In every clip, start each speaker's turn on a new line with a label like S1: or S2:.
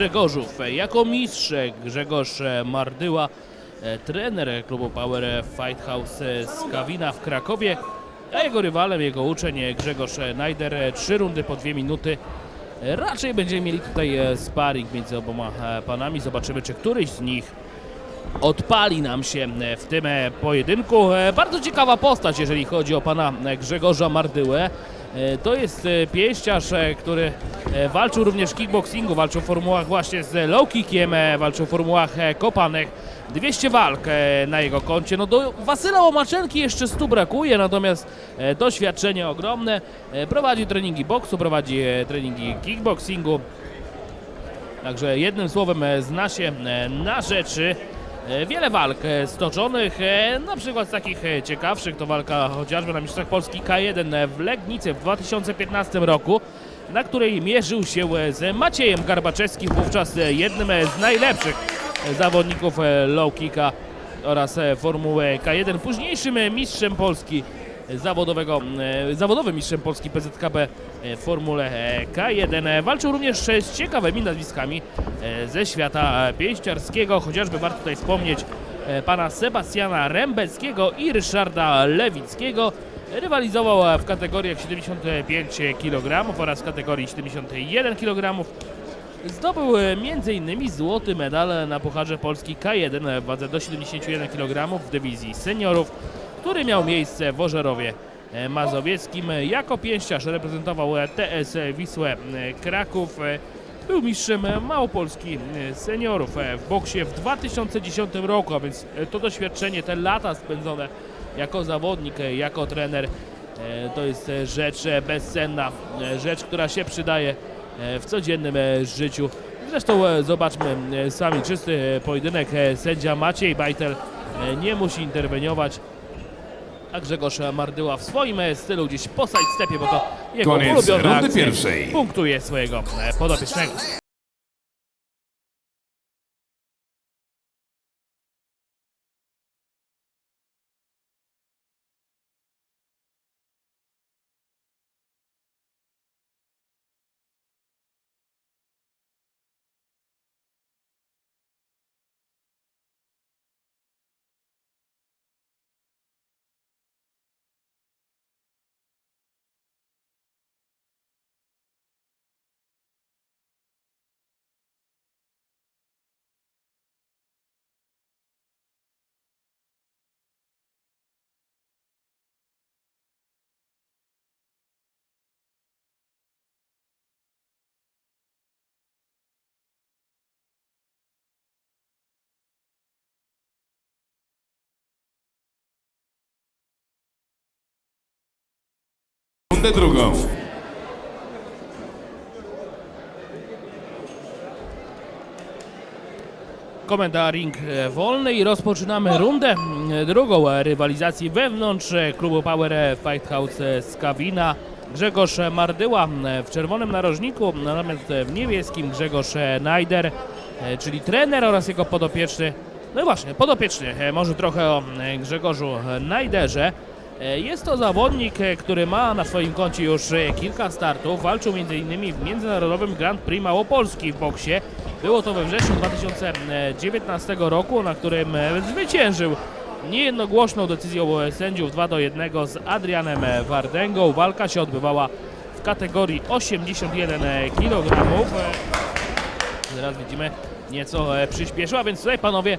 S1: Grzegorzów. Jako mistrz Grzegorz Mardyła, e, trener klubu Power Fight House z Kawina w Krakowie, a jego rywalem, jego uczeń Grzegorz Najder. Trzy rundy po dwie minuty. Raczej będziemy mieli tutaj e, sparring między oboma e, panami. Zobaczymy, czy któryś z nich odpali nam się w tym pojedynku. Bardzo ciekawa postać, jeżeli chodzi o pana Grzegorza Mardyłę. E, To jest e, pięściarz, e, który walczył również w kickboxingu, walczył w formułach właśnie z low kickiem, walczył w formułach kopanych. 200 walk na jego koncie. No do Wasyla Łomaczenki jeszcze 100 brakuje, natomiast doświadczenie ogromne. Prowadzi treningi boksu, prowadzi treningi kickboxingu. Także jednym słowem zna się na rzeczy. E, Wiele walk e, stoczonych, e, na przykład z takich ciekawszych to walka chociażby na Mistrzostwach Polski K1 w Legnicy w 2015 roku, na której mierzył się z Maciejem Garbaczewskim, wówczas jednym z najlepszych zawodników low kicka oraz Formuły K1, późniejszym mistrzem Polski zawodowego, e, zawodowym mistrzem Polski PZKB e, w Formule e, K1. E, Walczył również z ciekawymi nazwiskami ze świata pięściarskiego, chociażby warto tutaj wspomnieć pana Sebastiana Rembeckiego i Ryszarda Lewickiego. Rywalizował w kategoriach 75 kg oraz w kategorii 71 kg. Zdobył m.in. złoty medal na Pucharze Polski K1 w wadze do 71 kg w dywizji seniorów, który miał miejsce w Ożerowie e, Mazowieckim. Jako pięściarz reprezentował e, TS Wisłę e, Kraków. Był mistrzem Małopolski seniorów w boksie w 2010 roku, a więc to doświadczenie, te lata spędzone jako zawodnik, jako trener, to jest rzecz bezcenna, rzecz, która się przydaje w codziennym życiu. Zresztą zobaczmy sami czysty pojedynek. Sędzia Maciej Bajtel nie musi interweniować, a Grzegorz Mardyła w swoim stylu gdzieś po sidestepie, bo to jego
S2: Koniec
S1: ulubiona
S2: rundy
S1: akcja,
S2: pierwszej.
S1: punktuje swojego e, podopiecznego.
S2: Drugą.
S1: Komenda ring e, wolny i rozpoczynamy rundę e, drugą e, rywalizacji wewnątrz klubu Power Fight House z Kawina. Grzegorz Mardyła w czerwonym narożniku, natomiast w niebieskim Grzegorz Najder, czyli trener oraz jego podopieczny. No i właśnie, podopieczny, może trochę o Grzegorzu Najderze. E, Jest to zawodnik, e, który ma na swoim koncie już e, kilka startów. Walczył m.in. w międzynarodowym Grand Prix Małopolski w boksie. Było to we wrześniu 2019 roku, na którym zwyciężył niejednogłośną decyzją sędziów 2 do 1 z Adrianem Wardęgą. Walka się odbywała w kategorii 81 kg. Teraz widzimy nieco przyspieszyła, więc tutaj panowie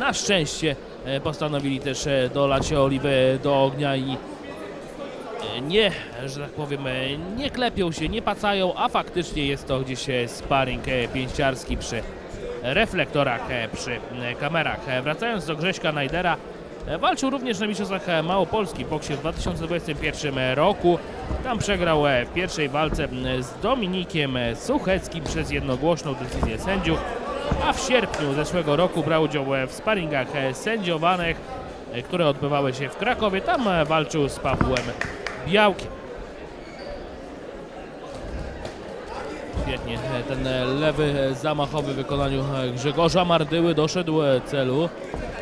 S1: na szczęście postanowili też e, dolać oliwy do ognia i e, nie, że tak powiem, e, nie klepią się, nie pacają, a faktycznie jest to gdzieś e, sparring e, pięściarski przy reflektorach, e, przy e, kamerach. E, Wracając do Grześka Najdera, e, walczył również na Mistrzostwach e, Małopolski w boksie w 2021 roku. Tam przegrał e, w pierwszej walce z Dominikiem e, Sucheckim przez jednogłośną decyzję sędziów, a w sierpniu zeszłego roku brał udział w sparingach sędziowanych, które odbywały się w Krakowie. Tam walczył z Pawłem Białkiem. Świetnie, ten lewy zamachowy w wykonaniu Grzegorza Mardyły doszedł celu.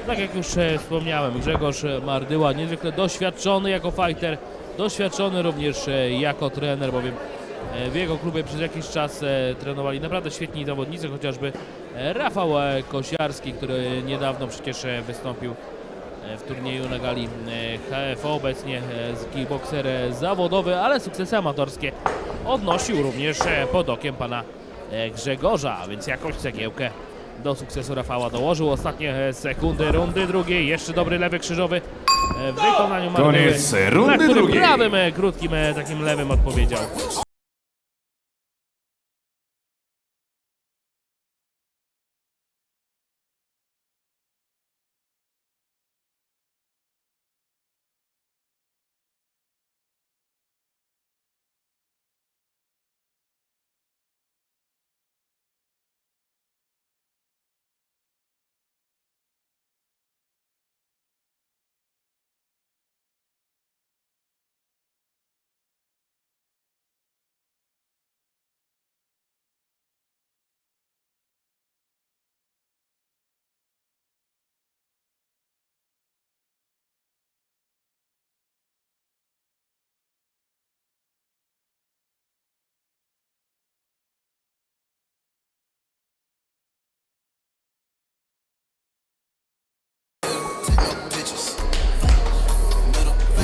S1: Tak jak już wspomniałem, Grzegorz Mardyła niezwykle doświadczony jako fighter, doświadczony również jako trener, bowiem w jego klubie przez jakiś czas e, trenowali naprawdę świetni zawodnicy, chociażby e, Rafał e, Kosiarski, który niedawno przecież e, wystąpił e, w turnieju na gali e, HF, obecnie e, e, zawodowy, ale sukcesy amatorskie odnosił również e, pod okiem pana e, Grzegorza, więc jakąś cegiełkę do sukcesu Rafała dołożył. Ostatnie e, sekundy rundy drugiej, jeszcze dobry lewy krzyżowy e, w wykonaniu Martyły,
S2: Koniec
S1: na
S2: rundy
S1: który
S2: drugiej.
S1: prawym, e, krótkim, e, takim lewym odpowiedział.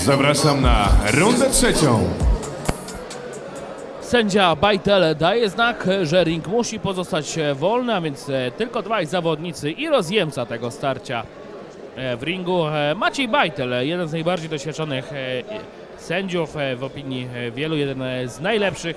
S2: Zapraszam na rundę trzecią.
S1: Sędzia Bajtel daje znak, że ring musi pozostać e, wolny, a więc e, tylko dwaj zawodnicy i rozjemca tego starcia e, w ringu. Maciej Bajtel, jeden z najbardziej doświadczonych sędziów w opinii wielu, jeden z najlepszych,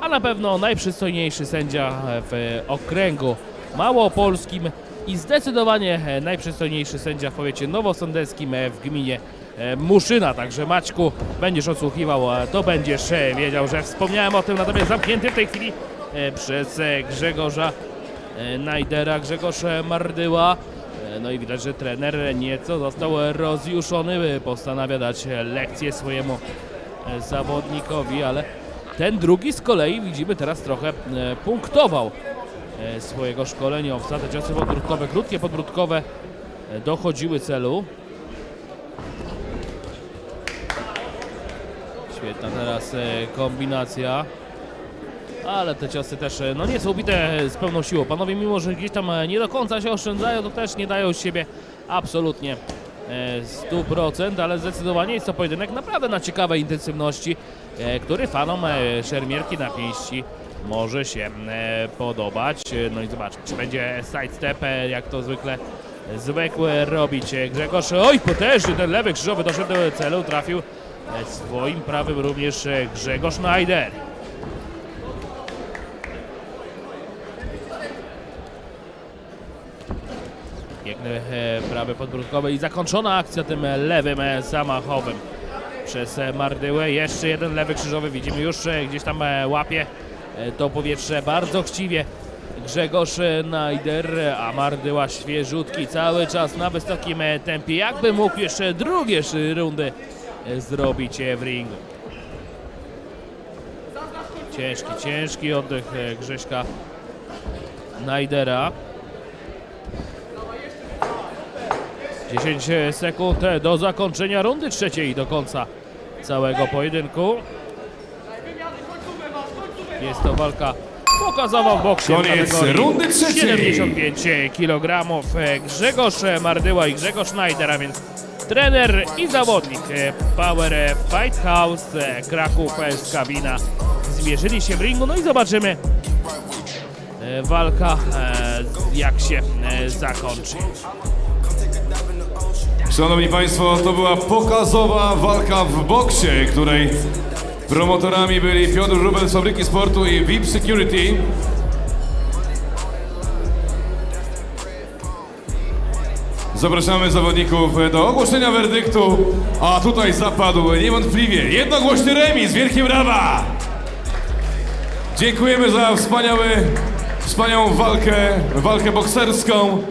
S1: a na pewno najprzystojniejszy sędzia w okręgu małopolskim i zdecydowanie e, najprzystojniejszy sędzia w powiecie nowosądeckim e, w gminie e, Muszyna. Także Maćku, będziesz odsłuchiwał, to będziesz wiedział, że wspomniałem o tym, natomiast zamknięty w tej chwili przez Grzegorza Najdera, Grzegorz Mardyła. No i widać, że trener nieco został rozjuszony, postanawia dać lekcję swojemu zawodnikowi, ale ten drugi z kolei widzimy teraz trochę punktował swojego szkoleniowca. Te ciosy podbródkowe, krótkie podbródkowe e, dochodziły celu. Świetna teraz e, kombinacja. Ale te ciosy też e, no nie są bite z pełną siłą. Panowie, mimo że gdzieś tam e, nie do końca się oszczędzają, to też nie dają z siebie absolutnie e, 100%, ale zdecydowanie jest to pojedynek naprawdę na ciekawej intensywności, e, który fanom e, szermierki na pięści może się e, podobać. E, No i zobaczmy, czy będzie sidestep, e, jak to zwykle zwykłe robić Grzegorz. Oj, potężny ten lewy krzyżowy doszedł do celu, trafił swoim prawym również Grzegorz Schneider. Piękny prawy podbródkowy i zakończona akcja tym lewym zamachowym przez Mardyłę. Jeszcze jeden lewy krzyżowy widzimy już gdzieś tam łapie to powietrze bardzo chciwie. Grzegorz e, Najder, e, a Mardyła świeżutki cały czas na wysokim e, tempie. Jakby mógł jeszcze drugie rundy e, zrobić e, w ringu. Ciężki, ciężki oddech e, Grześka Najdera. 10 sekund do zakończenia rundy trzeciej do końca całego pojedynku. Jest to walka pokazowa w boksie
S2: Koniec rundy trzeciej.
S1: 75 kg. Grzegorz Mardyła i Grzegorz Schneider, a więc trener i zawodnik Power Fight House Kraków z Kabina zmierzyli się w ringu. No i zobaczymy e, walka e, jak się e, zakończy.
S2: Szanowni Państwo, to była pokazowa walka w boksie, której promotorami byli Piotr Rubel z Fabryki Sportu i VIP Security. Zapraszamy zawodników do ogłoszenia werdyktu, a tutaj zapadł niewątpliwie jednogłośny remis. Wielkie brawa! Dziękujemy za wspaniały, wspaniałą walkę, walkę bokserską.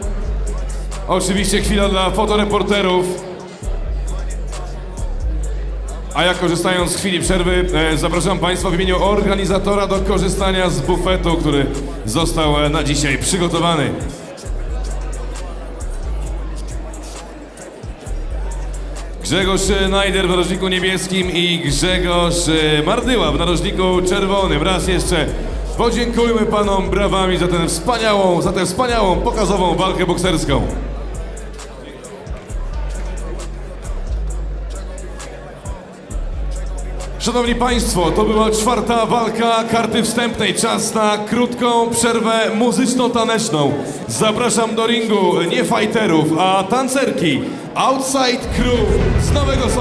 S2: Oczywiście chwila dla fotoreporterów. A ja korzystając z chwili przerwy, e, zapraszam Państwa w imieniu organizatora do korzystania z bufetu, który został e, na dzisiaj przygotowany. Grzegorz Najder w narożniku niebieskim i Grzegorz e, Mardyła w narożniku czerwonym. Raz jeszcze podziękujmy panom brawami za tę wspaniałą, za tę wspaniałą, pokazową walkę bokserską. Szanowni Państwo, to była czwarta walka karty wstępnej. Czas na krótką przerwę muzyczno-taneczną. Zapraszam do ringu nie fighterów, a tancerki Outside Crew z Nowego Sądu.